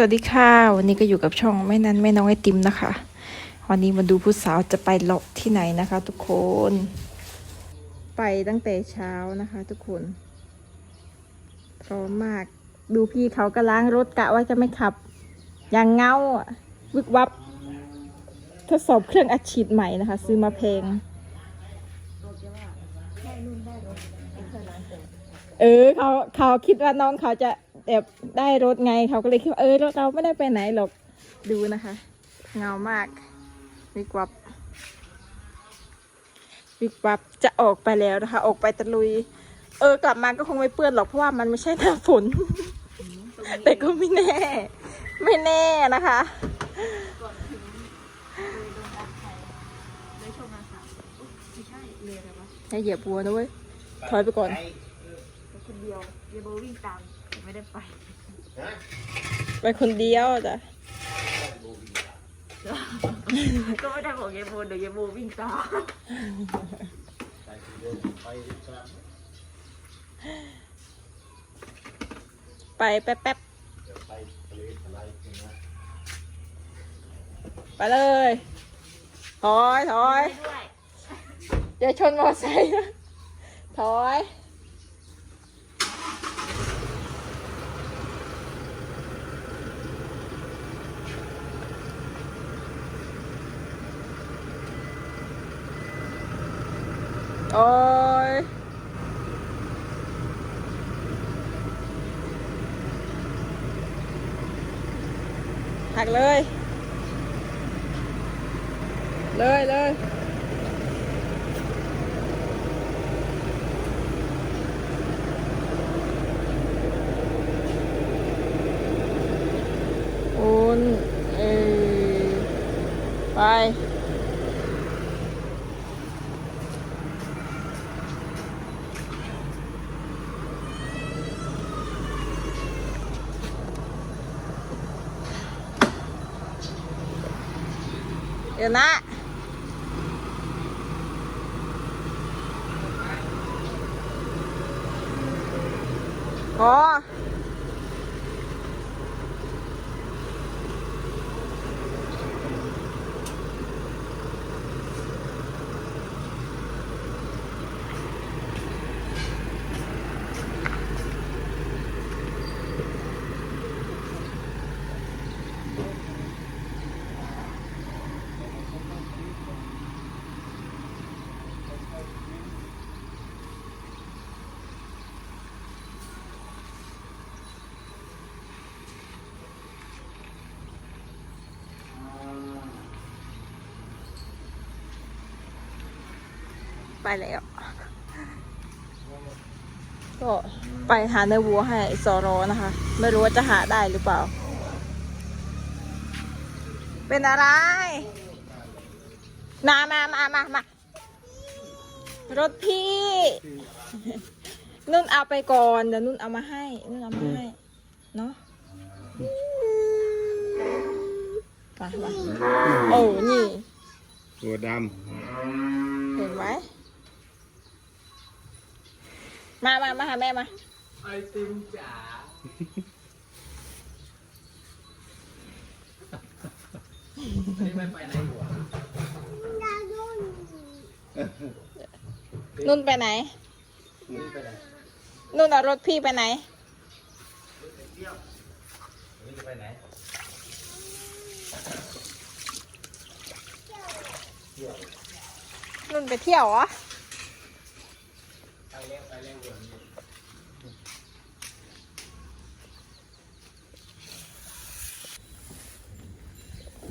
สวัสดีค่ะ วันนี้ก็อยู่กับช่องแม่นั้นแม่น้องไอติมนะคะ วันนี้มาดูผู้สาวจะไปเลาะที่ไหนนะคะ ทุกคน ไปตั้งแต่เช้านะคะ ทุกคนพร้อมมากดูพี่เขาก็ล้างรถกะว่าจะไม่ขับ อย่างเงาวิกวับ ทดสอบเครื่องอัดฉีดใหม่นะคะ ซื้อมาแพงเออเขาเขาคิดว่าน้องเขาจะ แบบได้รถไงเขาก็เลยคิดว่าเออรถเราไม่ได้ไปไหนหรอกดูนะคะ เงามากวิกวับวิกวับจะออกไปแล้วนะคะ ออกไปตะลุย เออกลับมาก็คงไม่เปื้อนหรอกเพราะว่ามันไม่ใช่หน้าฝน แต่ก็ไม่แน่ ไม่แน่นะคะให้เหยียบบัวนะเว้ยถอยไปก่อนคนเดียวเยโบวิ่งตาม ไม่ได้ไปไปคนเดียวจ้ะก็ไม่ได้บอกเยโบเดี๋ยวเยโบวิ่งตามไปแป๊บแป๊บไปเลยถอยถอยด้วยอย่าชนมอไซค์นะถอย โอ้ยหักเลย เลยเลยโอ นเออไปเดี๋ยวนะพอ ไปแล้ว ก็ไปหาเนื้อวัวให้สอรอนะคะ ไม่รู้ว่าจะหาได้หรือเปล่า เป็นอะไร มามามามามารถพี่ นุ่นเอาไปก่อน เดี๋ยวนุ่นเอามาให้ นุ่นเอามาให้ เนาะไปไปโอ้ นี่ ตัวดเห็นไหม มามามาหาแม่มาำไอติมจ๋านี่ไม่ไปไหนหัวนุ่นไปไหน นี่ไปไหนนุ่นเอารถพี่ไปไหนนี่จะไปไหนนุ่นไปเที่ยวเหรอไปเร็วไปเร็วหัวนี่ ไ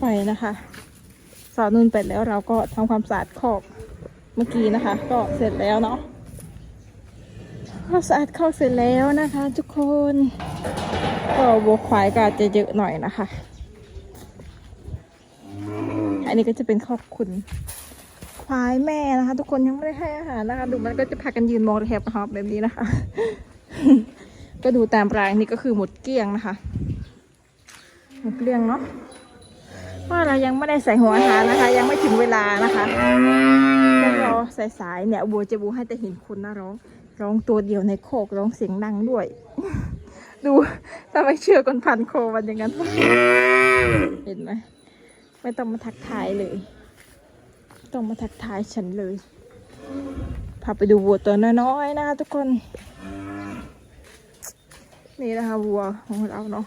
ปนะคะสาวนุ่นไปแล้วเราก็ทำความสะอาดคอกเมื่อกี้นะคะ ก็เสร็จแล้วเนาะก็สะอาดคอกเสร็จแล้วนะคะ ทุกคนก็วัวควายก็จะเยอะหน่อยนะคะ อันนี้ก็จะเป็นคอบคุณ ควายแม่นะคะ ทุกคนยังไม่ได้ให้อาหารนะคะ ดูมันก็จะพากันยืนมองแถบหอบแบบนี้นะคะ ก็ดูตามรางนี่ก็คือหมดเกลี้ยงนะคะ หมดเกลี้ยงเนาะว่าเรายังไม่ได้ใส่หัวอาหารนะคะ ยังไม่ถึงเวลานะคะต้องรอสายๆเนี่ยวัวจะบูให้แต่เห็นคนนะร้อง ร้องตัวเดียวในโคกร้องเสียงดังด้วย ดูถ้าไม่เชื่อคนพันโคมันอย่างนั้นเห็นไหมไม่ต้องมาทักทายเลย ต้องมาทักทายฉันเลย พาไปดูวัวตัวน้อยๆนะคะทุกคน นี่นะคะวัวของเราเนาะ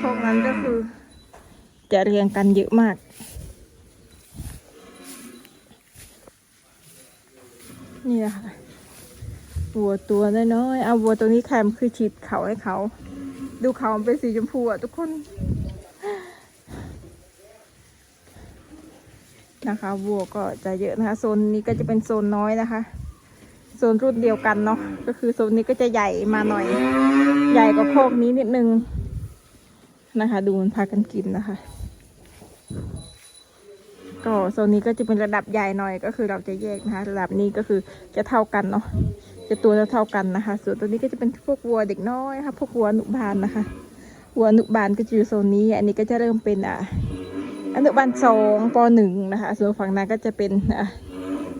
พวกนั้นก็คือ จะเรียงกันเยอะมาก นี่นะคะวัวตัวน้อยๆเอาวัวตัวนี้แคมคือฉีดเขาให้เขา ดูเขาเป็นสีชมพูอะทุกคน นะคะวัวก็จะเยอะนะคะโซนนี้ก็จะเป็นโซนน้อยนะคะโซนรุ่นเดียวกันเนาะก็คือโซนนี้ก็จะใหญ่มาหน่อย ใหญ่กว่าโคกนี้นิดนึงนะคะ ดูมันพากันกินนะคะ ก็โซนนี้ก็จะเป็นระดับใหญ่หน่อยก็คือเราจะแยกนะคะ ระดับนี้ก็คือจะเท่ากันเนาะจะตัวจะเท่ากันนะคะ ส่วนตัวนี้ก็จะเป็นพวกวัวเด็กน้อยค่ะพวกวัวอนุบาลนะคะวัวอนุบาลก็จะอยู่โซนนี้ อันนี้ก็จะเริ่มเป็นอะ อนุบาลสองปหนึ่งนะคะ ส่วนฝั่งนั้นก็จะเป็นอะ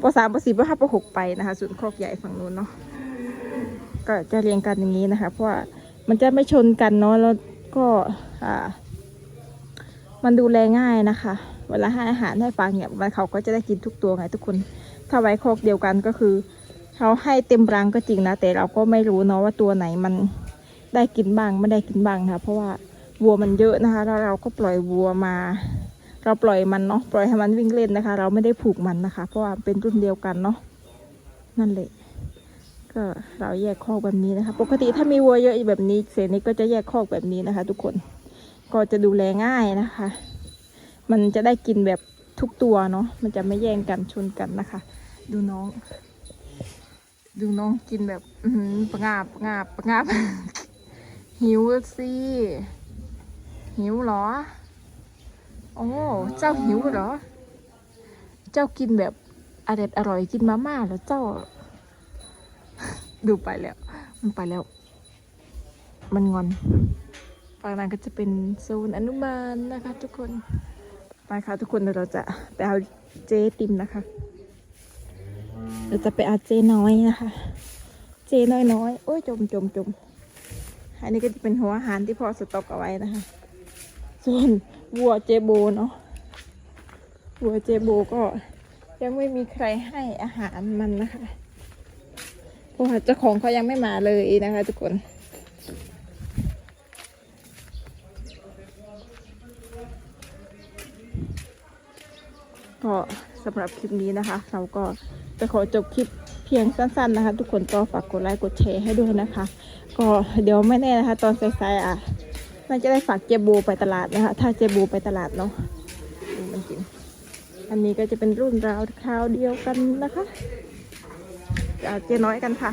ปสามปสี่ปห้าปหกไปนะคะ ส่วนครอกใหญ่ฝั่งนู้นเนาะก็จะเรียงกันอย่างนี้นะคะ เพราะว่ามันจะไม่ชนกันเนาะแล้วก็อ่ามันดูแลง่ายนะคะ เวลาให้อาหารให้ฟางเนี่ยมันเขาก็จะได้กินทุกตัวไงทุกคน ถ้าไว้คอกเดียวกันก็คือเขาให้เต็มรังก็จริงนะ แต่เราก็ไม่รู้เนาะว่าตัวไหนมันได้กินบ้างไม่ได้กินบ้างนะคะเพราะว่าวัวมันเยอะนะคะ แล้วเราก็ปล่อยวัวมา เราปล่อยมันเนาะปล่อยให้มันวิ่งเล่นนะคะ เราไม่ได้ผูกมันนะคะ เพราะว่าเป็นรุ่นเดียวกันเนาะนั่นแหละก็เราแยกคอกแบบนี้นะคะ ปกติถ้ามีวัวเยอะแบบนี้เสนี้ก็จะแยกคอกแบบนี้นะคะ ทุกคนก็จะดูแลง่ายนะคะ มันจะได้กินแบบทุกตัวเนาะมันจะไม่แย่งกันชนกันนะคะ ดูน้อง ดูน้องกินแบบอือหือประงาบประงาบประงาบหิวสิหิวหรอ โอ้เจ้าหิวเหรอ เจ้ากินแบบอร่อยอร่อยกินมาม่าเหรอเจ้า ดูไปแล้ว มันไปแล้ว มันงอนฝั่งนั้นก็จะเป็นโซนอนุบาลนะคะ ทุกคนไปค่ะทุกคนเดี๋ยวเราจะไปเอาเจติมนะคะเราจะไปเอาเจน้อยนะคะ เจน้อยน้อยโอ้ยจมจมจมอันนี้ก็จะเป็นหัวอาหารที่พ่อสต็อกเอาไว้นะคะ ส่วน วัวเจโบเนาะวัวเจโบก็ยังไม่มีใครให้อาหารมันนะคะเพราะว่าเจ้าของเขายังไม่มาเลยนะคะทุกคนก็สำหรับคลิปนี้นะคะ เราก็จะขอจบคลิปเพียงสั้นๆนะคะ ทุกคนก็ฝากกดไลค์กดแชร์ให้ด้วยนะคะ ก็เดี๋ยวไม่แน่นะคะ ตอนสายๆอะ น่าจะได้ฝากเจบูไปตลาดนะคะ ถ้าเจบูไปตลาดเนาะมันกิน อันนี้ก็จะเป็นรุ่นราวคราวเดียวกันนะคะจะเอาเจน้อยกันค่ะ